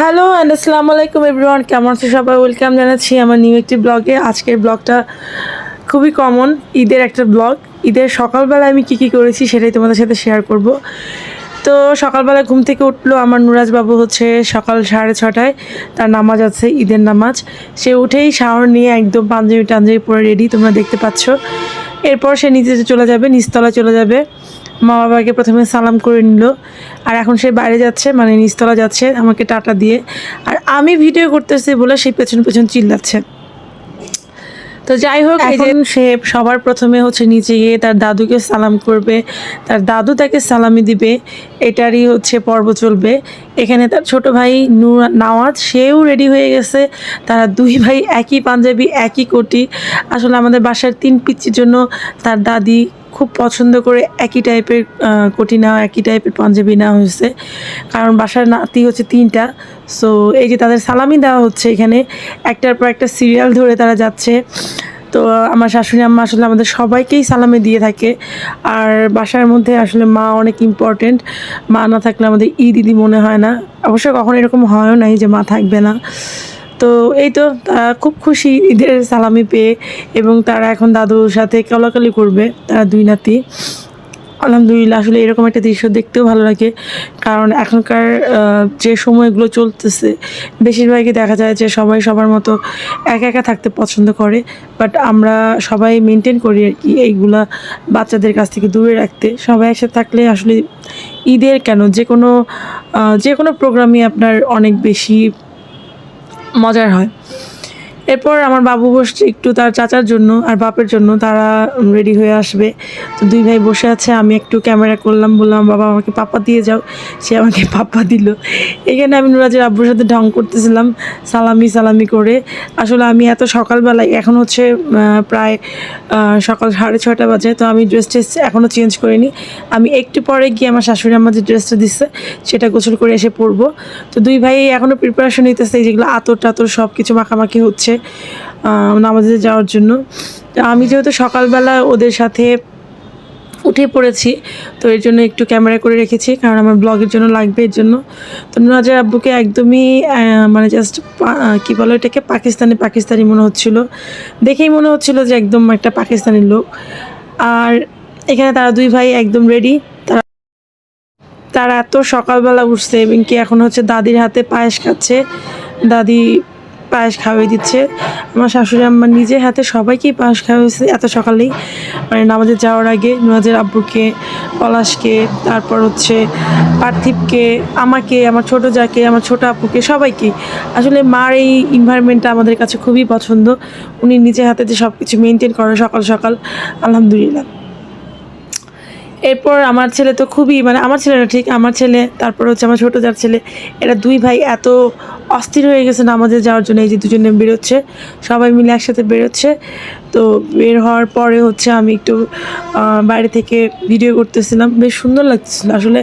Hello and আসসালামু আলাইকুম everyone কেমন আছে সবাই? ওয়েলকাম জানাচ্ছি আমার নিউ একটি ব্লগে আজকের ব্লগটা খুবই কমন ঈদের একটা ব্লগ ঈদের সকালবেলা আমি কী কী করেছি সেটাই তোমাদের সাথে শেয়ার করব। তো সকালবেলা ঘুম থেকে উঠল আমার নুরাজ বাবু হচ্ছে সকাল সাড়ে ছটায়। তার নামাজ আছে, ঈদের নামাজ। সে উঠেই শাওয়ার নিয়ে একদম পাঞ্জাবি টাঞ্জাবি পরে রেডি তোমরা দেখতে পাচ্ছ। এরপর সে নিচে চলে যাবে নিচতলা চলে যাবে। মা বাবাকে প্রথমে সালাম করে নিল। আর এখন সে বাইরে যাচ্ছে মানে নিচতলা যাচ্ছে আমাকে টাটা দিয়ে। আর আমি ভিডিও করতেছি বলে সে পেছন পেছন চিল্লাচ্ছে। তো যাই হোক এখন সে সবার প্রথমে হচ্ছে নিচে গিয়ে তার দাদুকে সালাম করবে, তার দাদু তাকে সালামি দিবে, এটারই হচ্ছে পর্ব চলবে। এখানে তার ছোট ভাই নাওয়াজ, সেও রেডি হয়ে গেছে। তারা দুই ভাই একই পাঞ্জাবি, একই কোটি। আসলে আমাদের বাসার তিন পিচির জন্য তার দাদি খুব পছন্দ করে একই টাইপের কোটি নেওয়া একই টাইপের পাঞ্জাবি নেওয়া হয়েছে। কারণ বাসার নাতি হচ্ছে তিনটা। সো এই যে তাদের সালামি দেওয়া হচ্ছে এখানে, একটার পর একটা সিরিয়াল ধরে তারা যাচ্ছে। তো, আমার শাশুড়ি আম্মা আসলে আমাদের সবাইকেই সালামে দিয়ে থাকে। আর বাসার মধ্যে আসলে মা অনেক ইম্পর্টেন্ট মা না থাকলে আমাদের ঈদ ঈদি মনে হয় না। অবশ্য কখনো এরকম হয়ও নাই যে মা থাকবে না। তো এই তো, তারা খুব খুশি ঈদের সালামি পেয়ে এবং তারা এখন দাদুর সাথে কলাকালি করবে, তারা দুই নাতি। আলহামদুলিল্লাহ, আসলে এরকম একটা দৃশ্য দেখতেও ভালো লাগে। কারণ এখনকার যে সময়গুলো চলতেছে, বেশিরভাগই দেখা যায় যে সবাই সবার মতো একা একা থাকতে পছন্দ করে। বাট আমরা সবাই মেনটেন করি আর কি এইগুলা বাচ্চাদের কাছ থেকে দূরে রাখতে। সবাই একসাথে থাকলে আসলে ঈদের কেন? যে কোনো যে কোনো প্রোগ্রামই আপনার অনেক বেশি মজার হয় এরপর আমার বাবু বসছে একটু তার চাচার জন্য আর বাপের জন্য, তারা রেডি হয়ে আসবে। তো দুই ভাই বসে আছে, আমি একটু ক্যামেরা করলাম, বললাম, বাবা, আমাকে পাপা দিয়ে যাও। সে আমাকে পাপা দিল। এখানে আমি নুরাজের আব্বুর সাথে ঢং করতেছিলাম, সালামি সালামি করে। আসলে আমি এত সকালবেলায়, এখন হচ্ছে প্রায় সকাল সাড়ে ছটা বাজে, তো আমি ড্রেস টেস এখনও চেঞ্জ করিনি। আমি একটু পরে গিয়ে আমার শাশুড়ি আমার যে ড্রেসটা দিচ্ছে সেটা গোসল করে এসে পরবো। তো দুই ভাই এখনও প্রিপারেশন নিতেছে যেগুলো আতর টাতর সব কিছু মাখামাখি হচ্ছে। আহ, নামাজে যাওয়ার জন্য। আমি যেহেতু সকালবেলা ওদের সাথে উঠে পড়েছি তো এর জন্য একটু ক্যামেরা করে রেখেছি কারণ আমার ব্লগের জন্য লাগবে এর জন্য। তো নুরাজের আব্বুকে একদমই মানে জাস্ট কী বলো এটাকে পাকিস্তানি পাকিস্তানি মনে হচ্ছিল। দেখেই মনে হচ্ছিল যে একদম একটা পাকিস্তানি লোক। আর এখানে তারা দুই ভাই একদম রেডি তারা তারা এত সকালবেলা উঠছে এবং কি এখন হচ্ছে দাদির হাতে পায়েস খাচ্ছে। দাদি পায়েস খাওয়াই দিচ্ছে। আমার শাশুড়ি আম্মা নিজের হাতে সবাইকেই পায়েস খাওয়াইছে এত সকালেই। মানে নামাজে যাওয়ার আগে নুরাজের আব্বুকে, পলাশকে, তারপর হচ্ছে পার্থিবকে, আমাকে, আমার ছোট যাকে, আমার ছোট আপুকে, সবাইকে। আসলে মার এই ইনভায়রনমেন্টটা আমাদের কাছে খুবই পছন্দ। উনি নিজের হাতে যে সব কিছু মেনটেন করে সকাল সকাল, আলহামদুলিল্লাহ। এরপর আমার ছেলে তো খুবই মানে আমার ছেলেটা ঠিক, আমার ছেলে, তারপর হচ্ছে আমার ছোটো যার ছেলে, এরা দুই ভাই এত অস্থির হয়ে গেছে নামাজে যাওয়ার জন্য, এই যে দুজনে বেরোচ্ছে, সবাই মিলে একসাথে বেরোচ্ছে। তো বের হওয়ার পরে হচ্ছে আমি একটু বাইরে থেকে ভিডিও করতেছিলাম, বেশ সুন্দর লাগতেছিল। আসলে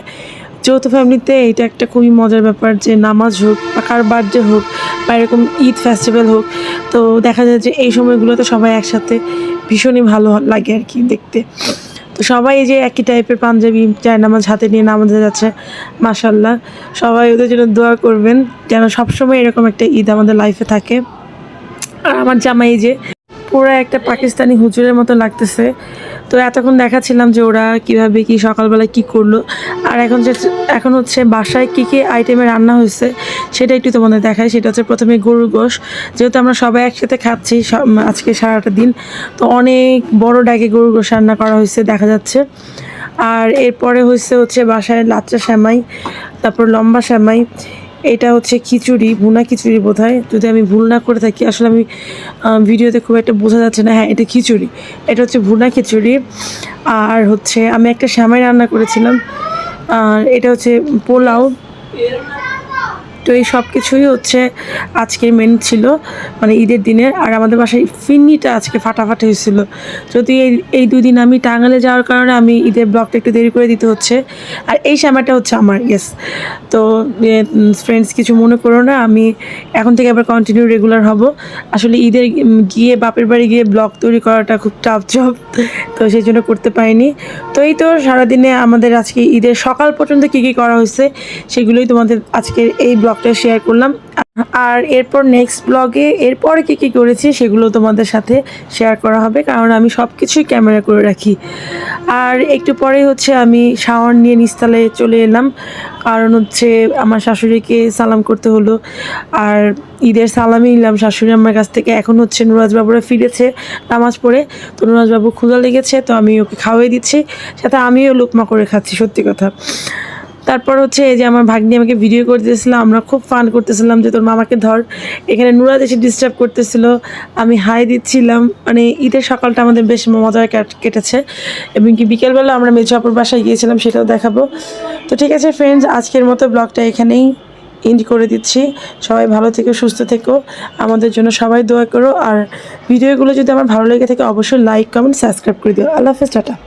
যৌথ ফ্যামিলিতে এটা একটা খুবই মজার ব্যাপার যে নামাজ হোক বা কার বার্থডে হোক বা এরকম ঈদ ফেস্টিভ্যাল হোক, তো দেখা যায় যে এই সময়গুলোতে সবাই একসাথে ভীষণই ভালো লাগে আর কি দেখতে। তো সবাই যে একই টাইপের পাঞ্জাবি চায় নামাজ হাতে নিয়ে নামাজে যাচ্ছে মাসাল্লাহ সবাই ওদের জন্য দোয়া করবেন যেন সবসময় এরকম একটা ঈদ আমাদের লাইফে থাকে। আর আমার জামাই যে পুরো একটা পাকিস্তানি হুজুরের মতো লাগতেছে। তো এতক্ষণ দেখাচ্ছিলাম যে ওরা কীভাবে কি সকালবেলা কি করল। আর এখন যে এখন হচ্ছে বাসায় কী কী আইটেমে রান্না হয়েছে, সেটা একটু তোমাদের দেখায় সেটা হচ্ছে প্রথমে গরুর গোশ। যেহেতু আমরা সবাই একসাথে খাচ্ছি আজকে সারাটা দিন, তো অনেক বড় ডাকে গরুর গোশ রান্না করা হয়েছে, দেখা যাচ্ছে। আর এরপরে হয়েছে হচ্ছে বাসায় লাচ্চা শ্যামাই, তারপর লম্বা শ্যামাই। এটা হচ্ছে খিচুড়ি, ভুনা খিচুড়ি বোধ যদি আমি ভুল না করে থাকি, আসলে আমি ভিডিওতে খুব একটা বোঝা যাচ্ছে না। হ্যাঁ এটা খিচুড়ি। এটা হচ্ছে ভুনা খিচুড়ি। আর হচ্ছে আমি একটা শ্যামাই রান্না করেছিলাম। আর এটা হচ্ছে পোলাও। তো এই সব কিছুই হচ্ছে আজকের মেনু ছিল মানে ঈদের দিনের। আর আমাদের বাসায় ফিন্নিটা আজকে ফাটাফাটি হয়েছিল। যদি এই এই দুদিন আমি টাঙ্গালে যাওয়ার কারণে আমি ঈদের ব্লগটা একটু দেরি করে দিতে হচ্ছে। আর এই শ্যামাটা হচ্ছে আমার ইয়েস তো ফ্রেন্ডস কিছু মনে করো না, আমি এখন থেকে আবার কন্টিনিউ রেগুলার হব। আসলে ঈদের গিয়ে বাপের বাড়ি গিয়ে ব্লগ তৈরি করাটা খুব টাফ জব তো সেই জন্য করতে পারিনি। তো এই তো সারাদিনে আমাদের আজকে ঈদের সকাল পর্যন্ত কী কী করা হয়েছে, সেগুলোই তোমাদের আজকের এই ব্লগ ব্লগটা শেয়ার করলাম। আর এরপর নেক্সট ব্লগে এরপরে কী কী করেছি সেগুলো তোমাদের সাথে শেয়ার করা হবে, কারণ আমি সব কিছুই ক্যামেরা করে রাখি। আর একটু পরে হচ্ছে আমি শাওয়ার নিয়ে নিস্তালে চলে এলাম, কারণ হচ্ছে আমার শাশুড়িকে সালাম করতে হলো। আর ঈদের সালামই নিলাম, শাশুড়ি আমার কাছ থেকে এখন হচ্ছে নুরাজবাবুরা ফিরেছে নামাজ পড়ে। তো নুরাজবাবু ক্ষুধা লেগেছে, তো আমি ওকে খাওয়াই দিচ্ছি, সাথে আমিও লুকমা করে খাচ্ছি, সত্যি কথা। তারপর হচ্ছে এই যে আমার ভাগ্নি আমাকে ভিডিও করে দিয়েছিল আমরা খুব ফান করতেছিলাম যে তোর মামাকে ধর, এখানে নুরাজ এসে ডিস্টার্ব করতেছিল, আমি হাই দিচ্ছিলাম মানে ঈদের সকালটা আমাদের বেশ মজায় কাট- কেটেছে, এবং কি বিকেলবেলা আমরা মেজুয়াপুর বাসায় গিয়েছিলাম, সেটাও দেখাবো। তো ঠিক আছে ফ্রেন্ডস আজকের মতো ব্লগটা এখানেই এন্ড করে দিচ্ছি। সবাই ভালো থেকো, সুস্থ থেকো, আমাদের জন্য সবাই দোয়া করো, আর ভিডিওগুলো যদি আমার ভালো লেগে থাকে, অবশ্যই লাইক কমেন্ট সাবস্ক্রাইব করে দিও। আল্লাহ হাফেজ, টাটা।